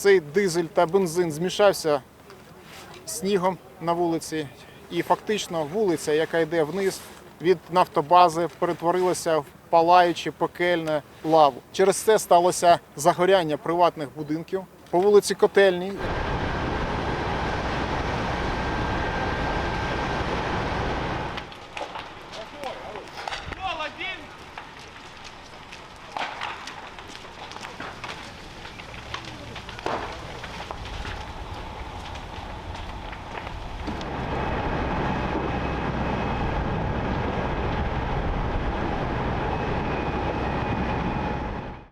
цей дизель та бензин змішався з снігом на вулиці, і фактично вулиця, яка йде вниз від нафтобази, перетворилася в палаюче пекельне лаву. Через це сталося загоряння приватних будинків по вулиці Котельній.